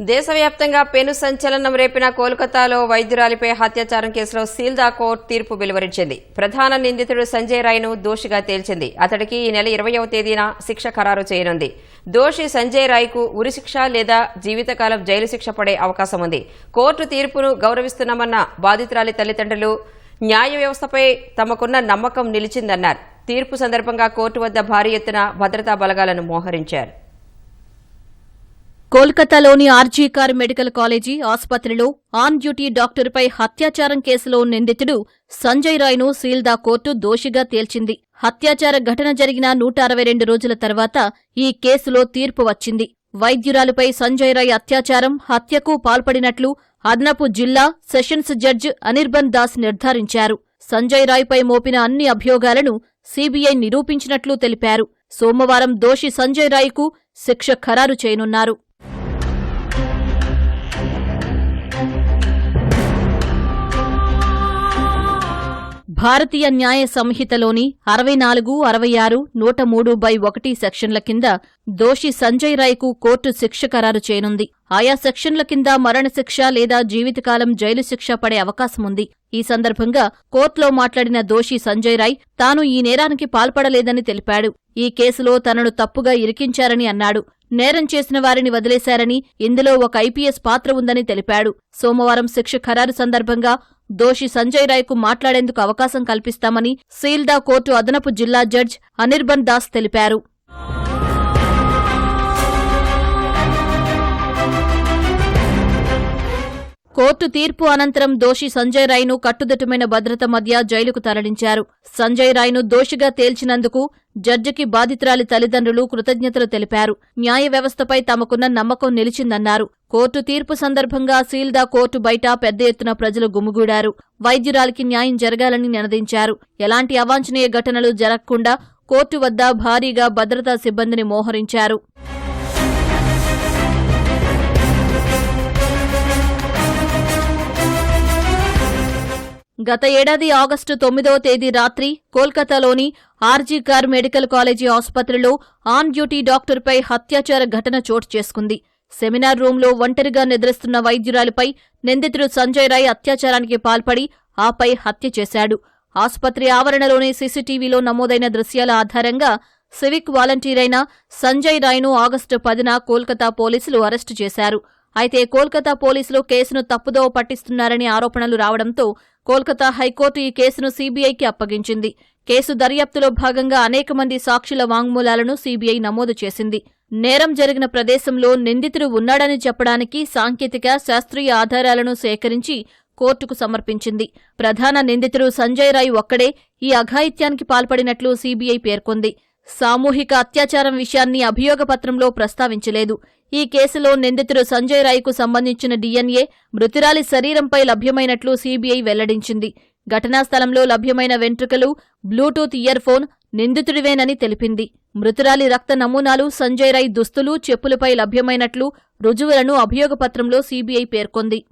దేశవ్యాప్తంగా పెను సంచలనం రేపిన కోల్కతాలో వైద్యురాలిపై హత్యాచారం కేసులో సీల్దా కోర్టు తీర్పు వెలువరించింది. ప్రధాన నిందితుడు సంజయ్ రాయ్ను దోషిగా తేల్చింది. అతడికి ఈ నెల ఇరవయవ తేదీన శిక్ష ఖరారు చేయనుంది. దోషి సంజయ్ రాయ్కు ఉరిశిక్ష లేదా జీవితకాలం జైలు శిక్ష పడే అవకాశం ఉంది. కోర్టు తీర్పును గౌరవిస్తున్నామన్న బాధితురాలి తల్లిదండ్రులు న్యాయ వ్యవస్థపై తమకున్న నమ్మకం నిలిచిందన్నారు. తీర్పు సందర్భంగా కోర్టు వద్ద భారీ ఎత్తున భద్రతా బలగాలను మోహరించారు. కోల్కతాలోని ఆర్జీకార్ మెడికల్ కాలేజీ ఆసుపత్రిలో ఆన్ డ్యూటీ డాక్టర్పై హత్యాచారం కేసులో నిందితుడు సంజయ్ రాయ్ను సీల్దా కోర్టు దోషిగా తేల్చింది. హత్యాచార ఘటన జరిగిన నూట అరవై రెండు రోజుల తర్వాత ఈ కేసులో తీర్పు వచ్చింది. వైద్యురాలిపై సంజయ్ రాయ్ అత్యాచారం హత్యకు పాల్పడినట్లు అదనపు జిల్లా సెషన్స్ జడ్జ్ అనిర్బన్ దాస్ నిర్ధారించారు. సంజయ్ రాయ్పై మోపిన అన్ని అభియోగాలను సీబీఐ నిరూపించినట్లు తెలిపారు. సోమవారం దోషి సంజయ్ రాయ్కు శిక్ష ఖరారు చేయనున్నారు. భారతీయ న్యాయ సంహితలోని అరవై నాలుగు అరవై ఆరు నూట మూడు బై ఒకటి సెక్షన్ల కింద దోషి సంజయ్ రాయ్కు కోర్టు శిక్ష ఖరారు చేయనుంది. ఆయా సెక్షన్ల కింద మరణశిక్ష లేదా జీవితకాలం జైలు శిక్ష పడే అవకాశముంది. ఈ సందర్భంగా కోర్టులో మాట్లాడిన దోషి సంజయ్ రాయ్ తాను ఈ నేరానికి పాల్పడలేదని తెలిపాడు. ఈ కేసులో తనను తప్పుగా ఇరికించారని అన్నాడు. నేరం చేసిన వారిని వదిలేశారని ఇందులో ఒక ఐపీఎస్ పాత్ర ఉందని తెలిపాడు. సోమవారం శిక్ష ఖరారు సందర్భంగా దోషి సంజయ్ రాయ్కు మాట్లాడేందుకు అవకాశం కల్పిస్తామని సీల్దా కోర్టు అదనపు జిల్లా జడ్జ్ అనిర్బన్ దాస్ తెలిపారు. కోర్టు తీర్పు అనంతరం దోషి సంజయ్ రాయ్ను కట్టుదిట్టమైన భద్రత మధ్య జైలుకు తరలించారు. సంజయ్ రాయ్ను దోషిగా తేల్చినందుకు జడ్జికి బాధితురాలి తల్లిదండ్రులు కృతజ్ఞతలు తెలిపారు. న్యాయ వ్యవస్థపై తమకున్న నమ్మకం నిలిచిందన్నారు. కోర్టు తీర్పు సందర్భంగా సీల్దా కోర్టు బయట పెద్ద ఎత్తున ప్రజలు గుమిగూడారు. వైద్యురాలికి న్యాయం జరగాలని నినదించారు. ఎలాంటి అవాంఛనీయ ఘటనలు జరగకుండా కోర్టు వద్ద భారీగా భద్రతా సిబ్బందిని మోహరించారు. గత ఏడాది ఆగస్టు తొమ్మిదవ తేదీ రాత్రి కోల్కతాలోని ఆర్జీకార్ మెడికల్ కాలేజీ ఆసుపత్రిలో ఆన్ డ్యూటీ డాక్టర్పై హత్యాచార ఘటన చోటు చేసుకుంది. సెమినార్ రూంలో ఒంటరిగా నిద్రిస్తున్న వైద్యురాలిపై నిందితుడు సంజయ్ రాయ్ అత్యాచారానికి పాల్పడి ఆపై హత్య చేశాడు. ఆసుపత్రి ఆవరణలోని సీసీటీవీలో నమోదైన దృశ్యాల ఆధారంగా సివిక్ వాలంటీరైన సంజయ్ రాయ్ను ఆగస్టు పదిన కోల్కతా పోలీసులు అరెస్టు చేశారు. అయితే కోల్కతా పోలీసులు కేసును తప్పుదోవ పట్టిస్తున్నారని ఆరోపణలు రావడంతో కోల్కతా హైకోర్టు ఈ కేసును సీబీఐకి అప్పగించింది. కేసు దర్యాప్తులో భాగంగా అనేక మంది సాక్షుల వాంగ్మూలాలను సీబీఐ నమోదు చేసింది. నేరం జరిగిన ప్రదేశంలో నిందితుడు ఉన్నాడని చెప్పడానికి సాంకేతిక శాస్త్రీయ ఆధారాలను సేకరించి కోర్టుకు సమర్పించింది. ప్రధాన నిందితుడు సంజయ్ రాయ్ ఒక్కడే ఈ అఘాయిత్యానికి పాల్పడినట్లు సీబీఐ పేర్కొంది. సామూహిక అత్యాచారం విషయాన్ని అభియోగపత్రంలో ప్రస్తావించలేదు. ఈ కేసులో నిందితుడు సంజయ్ రాయ్కు సంబంధించిన డీఎన్ఏ మృతురాలి శరీరంపై లభ్యమైనట్లు సీబీఐ వెల్లడించింది. ఘటనా స్థలంలో లభ్యమైన వెంట్రుకలు బ్లూటూత్ ఇయర్ ఫోన్ నిందితుడివేనని తెలిపింది. మృతురాలి రక్త నమూనాలు సంజయ్ రాయ్ దుస్తులు చెప్పులపై లభ్యమైనట్లు రుజువులను అభియోగపత్రంలో సీబీఐ పేర్కొంది.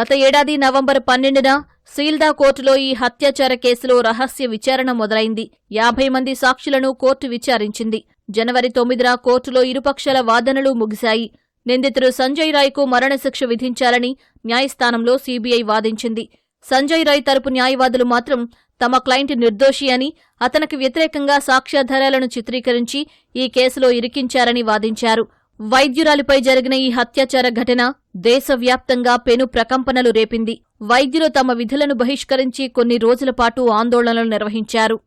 గత ఏడాది నవంబర్ పన్నెండున సీల్దా కోర్టులో ఈ హత్యాచార కేసులో రహస్య విచారణ మొదలైంది. యాభై మంది సాక్షులను కోర్టు విచారించింది. జనవరి తొమ్మిదిన కోర్టులో ఇరుపక్షాల వాదనలు ముగిశాయి. నిందితుడు సంజయ్ రాయ్కు మరణశిక్ష విధించాలని న్యాయస్థానంలో సీబీఐ వాదించింది. సంజయ్ రాయ్ తరపు న్యాయవాదులు మాత్రం తమ క్లయింట్ నిర్దోషి అని అతనికి వ్యతిరేకంగా సాక్ష్యాధారాలను చిత్రీకరించి ఈ కేసులో ఇరికించారని వాదించారు. వైద్యురాలిపై జరిగిన ఈ హత్యాచార ఘటన దేశవ్యాప్తంగా పెను ప్రకంపనలు రేపింది. వైద్యులు తమ విధులను బహిష్కరించి కొన్ని రోజుల పాటు ఆందోళనలు నిర్వహించారు.